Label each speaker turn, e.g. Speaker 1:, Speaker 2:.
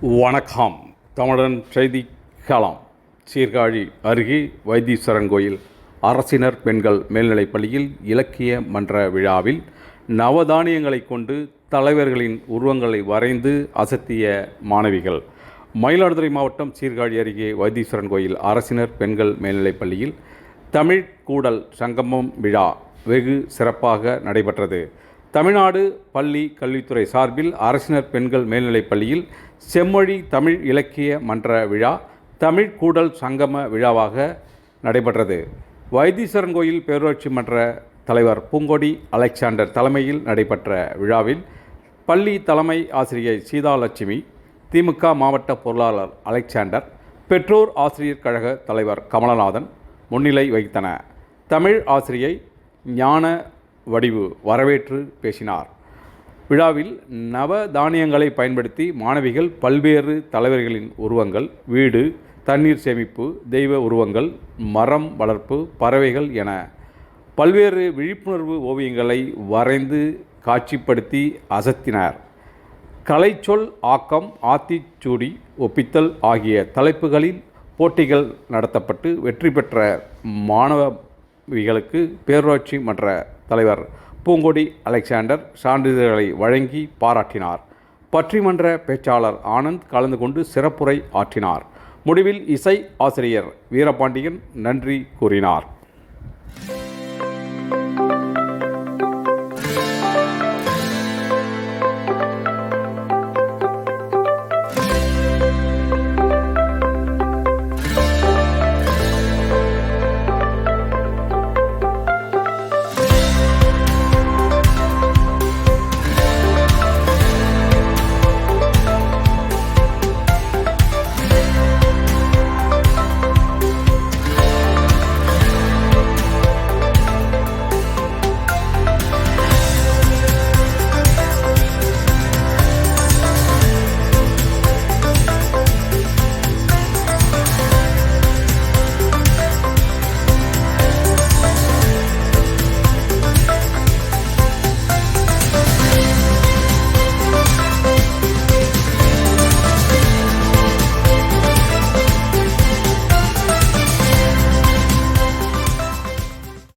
Speaker 1: வணக்கம். தமிழன் செய்தி களம். சீர்காழி அருகே வைத்தீஸ்வரன் கோயில். அரசினர் பெண்கள் மேல்நிலைப் பள்ளியில் இலக்கிய மன்ற விழாவில் நவதானியங்களை கொண்டு தலைவர்களின் உருவங்களை வரைந்து அசத்திய மாணவிகள். மயிலாடுதுறை மாவட்டம் சீர்காழி அருகே வைத்தீஸ்வரன் கோயில் அரசினர் பெண்கள் மேல்நிலைப் பள்ளியில் தமிழ் கூடல் சங்கமம் விழா வெகு சிறப்பாக நடைபெற்றது. தமிழ்நாடு பள்ளி கல்வித்துறை சார்பில் அரசினர் பெண்கள் மேல்நிலைப் பள்ளியில் செம்மொழி தமிழ் இலக்கிய மன்ற விழா தமிழ் கூடல் சங்கம விழாவாக நடைபெற்றது. வைத்தீஸ்வரன் கோயில் பேரூராட்சி மன்ற தலைவர் பூங்கொடி அலெக்சாண்டர் தலைமையில் நடைபெற்ற விழாவில் பள்ளி தலைமை ஆசிரியை சீதாலட்சுமி திமுக மாவட்ட பொருளாளர் அலெக்சாண்டர் பெற்றோர் ஆசிரியர் கழக தலைவர் கமலநாதன் முன்னிலை வகித்தன. தமிழ் ஆசிரியை ஞான வடிவு வரவேற்று பேசினார். விழாவில் நவ தானியங்களை பயன்படுத்தி மாணவிகள் பல்வேறு தலைவர்களின் உருவங்கள் வீடு தண்ணீர் சேமிப்பு தெய்வ உருவங்கள் மரம் வளர்ப்பு பறவைகள் என பல்வேறு விழிப்புணர்வு ஓவியங்களை வரைந்து காட்சிப்படுத்தி அசத்தினார். கலைச்சொல் ஆக்கம் ஆத்திச்சூடி ஒப்பித்தல் ஆகிய தலைப்புகளில் போட்டிகள் நடத்தப்பட்டு வெற்றி பெற்ற மாணவிகளுக்கு பேரூராட்சி மன்ற தலைவர் பூங்கொடி அலெக்சாண்டர் சான்றிதழ்களை வழங்கி பாராட்டினார். பற்றிமன்ற பேச்சாளர் ஆனந்த் கலந்து கொண்டு சிறப்புரை ஆற்றினார். முடிவில் இசை ஆசிரியர் வீரபாண்டியன் நன்றி கூறினார்.